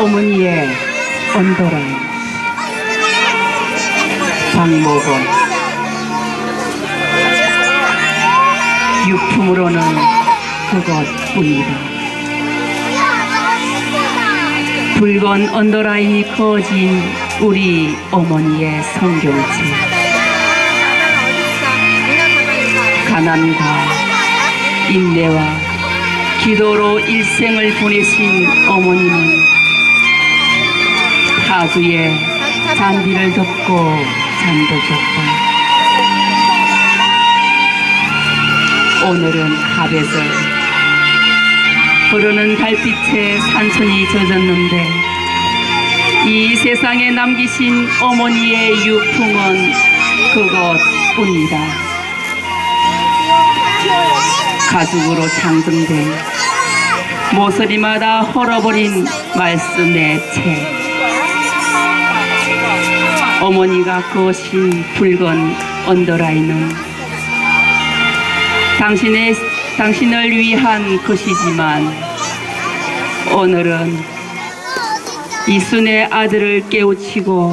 어머니의 언더라인. 박모건. 유품으로는 그것뿐이다. 붉은 언더라인이 커진 우리 어머니의 성경책. 가난과 인내와 기도로 일생을 보내신 어머니는 파주에 잔디를 덮고 잠드셨다. 오늘은 갑에서 흐르는 달빛에 산천이 젖었는데 이 세상에 남기신 어머니의 유품은 그것뿐이다. 가죽으로 장등된 모서리마다 헐어버린 말씀의 책 어머니가 그으신 붉은 언더라인은 당신의, 당신을 위한 것이지만 오늘은 이순의 아들을 깨우치고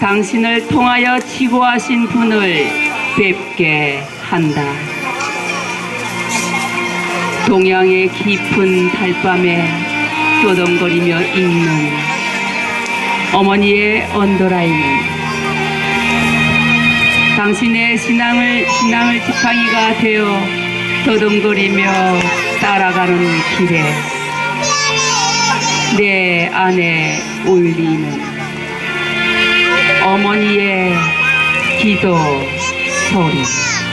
당신을 통하여 치고하신 분을 뵙게 한다. 동양의 깊은 달밤에 도동거리며 읽는 어머니의 언더라인은 당신의 신앙을 신앙을 지팡이가 되어 더듬거리며 따라가는 길에 내 안에 울리는 어머니의 기도 소리.